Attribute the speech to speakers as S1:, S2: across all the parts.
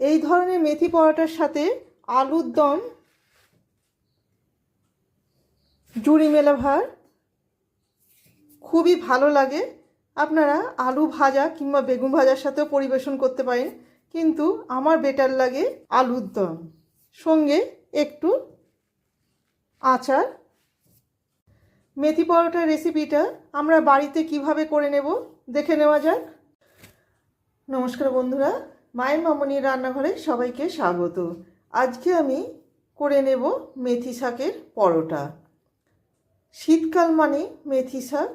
S1: এই ধরনের মেথি পরোটার সাথে আলুর দম, জুড়ি মেলা ভাত খুবই ভালো লাগে। আপনারা আলু ভাজা কিংবা বেগুন ভাজার সাথেও পরিবেশন করতে পারেন, কিন্তু আমার বেটার লাগে আলুর দম। সঙ্গে একটু আচার। মেথি পরোটার রেসিপিটা আমরা বাড়িতে কীভাবে করে নেব, দেখে নেওয়া যাক। নমস্কার বন্ধুরা মায়ের মামনির রান্নাঘরে সবাইকে স্বাগত। আজকে আমি করে নেব মেথি শাকের পরোটা। শীতকাল মানে মেথি শাক।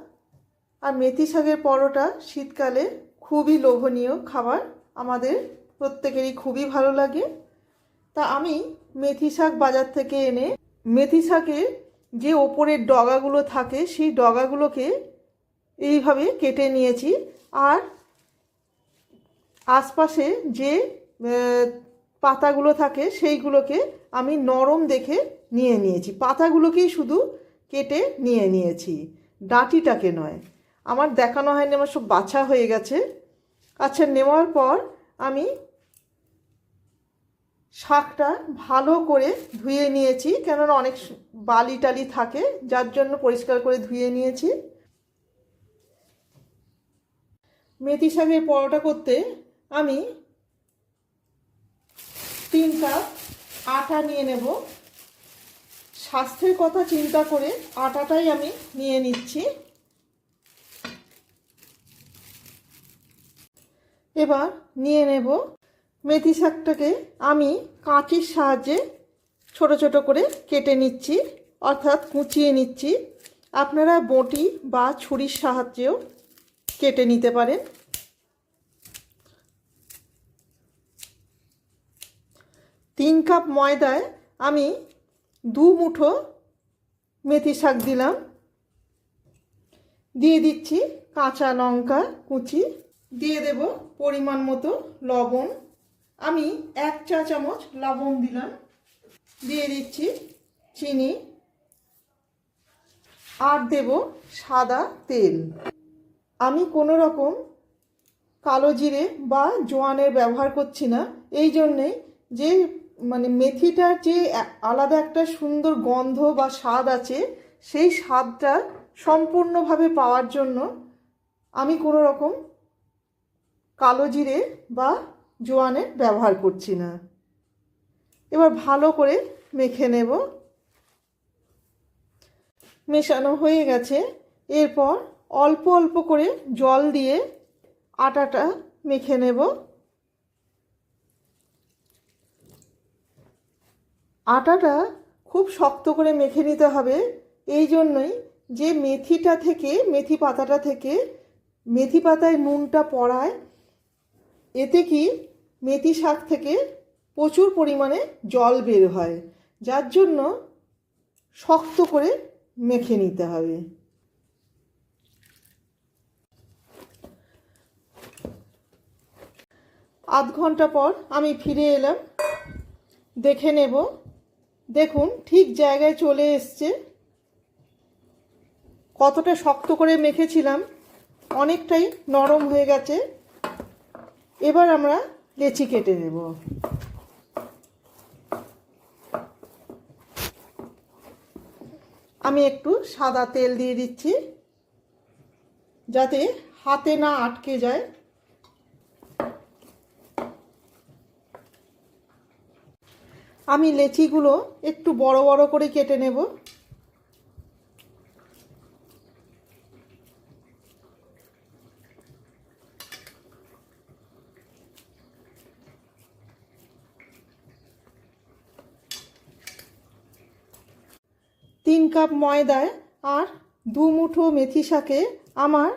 S1: আর মেথি শাকের পরোটা শীতকালে খুবই লোভনীয় খাবার। আমাদের প্রত্যেকেরই খুবই ভালো লাগে। তা আমি মেথি শাক বাজার থেকে এনে মেথি শাকের যে ওপরের ডগাগুলো থাকে, সেই ডগাগুলোকে এইভাবে কেটে নিয়েছি। আর আশপাশে যে পাতাগুলো থাকে সেইগুলোকে আমি নরম দেখে নিয়ে নিয়েছি। পাতাগুলোকেই শুধু কেটে নিয়ে নিয়েছি। ডাঁটিটাকে নয়। আমার দেখানো হয়নি, আমার সব বাছা হয়ে গেছে। আচ্ছা নেওয়ার পর আমি শাকটা ভালো করে ধুয়ে নিয়েছি, কেননা অনেক বালি টালি থাকে, যার জন্য পরিষ্কার করে ধুয়ে নিয়েছি। মেথি শাকের পরোটা করতে আমি তিন কাপ আটা নিয়ে নেব। স্বাস্থ্যের কথা চিন্তা করে আটাটাই আমি নিয়ে নিচ্ছি। এবার নিয়ে নেব মেথি শাকটাকে। আমি কাঁচির সাহায্যে ছোট ছোট করে কেটে নিচ্ছি, অর্থাৎ কুচিয়ে নিচ্ছি। আপনারা বটি বা ছুরির সাহায্যেও কেটে নিতে পারেন। তিন কাপ ময়দায় আমি দু মুঠো মেথি শাক দিলাম। দিয়ে দিচ্ছি কাঁচা লঙ্কা কুচি। দিয়ে দেব পরিমাণ মতো লবণ। আমি এক চা চামচ লবণ দিলাম। দিয়ে দিচ্ছি চিনি। আর দেব সাদা তেল। আমি কোনো রকম কালো জিরে বা জোয়ানের ব্যবহার করছি না। এই জন্যে যে মানে মেথিটার যে আলাদা একটা সুন্দর গন্ধ বা স্বাদ আছে, সেই স্বাদটা সম্পূর্ণভাবে পাওয়ার জন্য আমি কোনো রকম কালো জিরে বা জোয়ানের ব্যবহার করছি না। এবার ভালো করে মেখে নেব। মেশানো হয়ে গেছে। এরপর অল্প অল্প করে জল দিয়ে আটাটা মেখে নেব। আটাটা খুব শক্ত করে মেখে নিতে হবে। এই জন্যই যে মেথিটা থেকে, মেথি পাতাটা থেকে মেথি পাতায় নুনটা পড়ায়, এতে কি মেথি শাক থেকে প্রচুর পরিমাণে জল বের হয়। যার জন্য শক্ত করে মেখে নিতে হবে। আধ ঘণ্টা পর আমি ফিরে এলাম। দেখে নেব দেখুন, ঠিক জায়গায় চলে এসছে। কতটা শক্ত করে মেখেছিলাম, অনেকটাই নরম হয়ে গেছে। এবার আমরা লেচি কেটে নেব। আমি একটু সাদা তেল দিয়ে দিচ্ছি, যাতে হাতে না আটকে যায়। আমি লেচিগুলো একটু বড় বড় করে কেটে নেব। তিন কাপ ময়দায় আর দু মুঠো মেথি শাকে আমার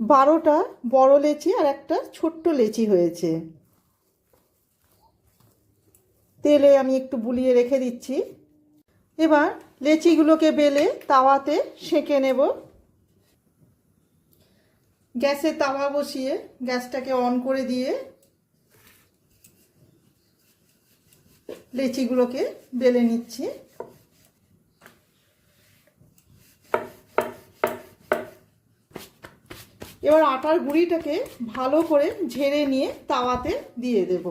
S1: বারোটা বড় লেচি আর একটা ছোট্ট লেচি হয়েছে। তেলে আমি একটু বুলিয়ে রেখে দিচ্ছি। এবার লেচিগুলোকে বেলে তাওয়াতে সেঁকে নেব। গ্যাসে তাওয়া বসিয়ে গ্যাসটাকে অন করে দিয়ে লেচিগুলোকে বেলে নিচ্ছি। এবার আটার গুঁড়িটাকে ভালো করে ঝেড়ে নিয়ে তাওয়াতে দিয়ে দেব।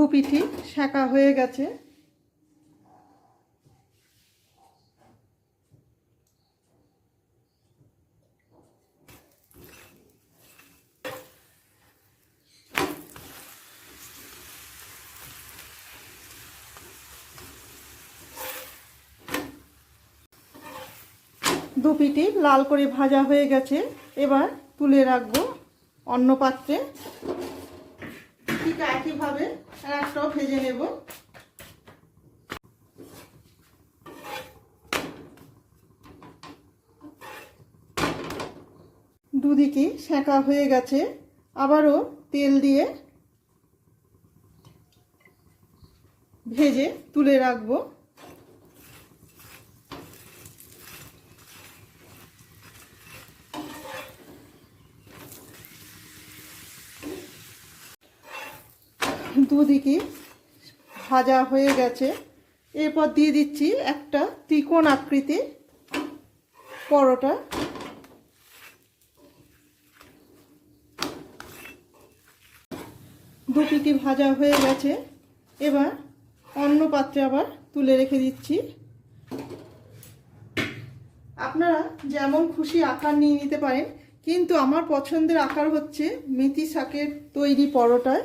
S1: দু পিঠি শাঁকা হয়ে গেছে। দু পিঠি লাল করে ভাজা হয়ে গেছে। এবার তুলে রাখব অন্য পাত্রে। ঠিক একইভাবে আর ভেজে নেব। দুদিকে সেঁকা হয়ে গেছে। আবারও তেল দিয়ে ভেজে তুলে রাখব। দুদিকে ভাজা হয়ে গেছে। এরপর দিয়ে দিচ্ছি একটা ত্রিকোণ আকৃতির পরোটা। দু পিটি ভাজা হয়ে গেছে। এবার অন্য পাত্রে আবার তুলে রেখে দিচ্ছি। আপনারা যেমন খুশি আকার নিয়ে নিতে পারেন, কিন্তু আমার পছন্দের আকার হচ্ছে মেথি শাকের তৈরি পরোটায়।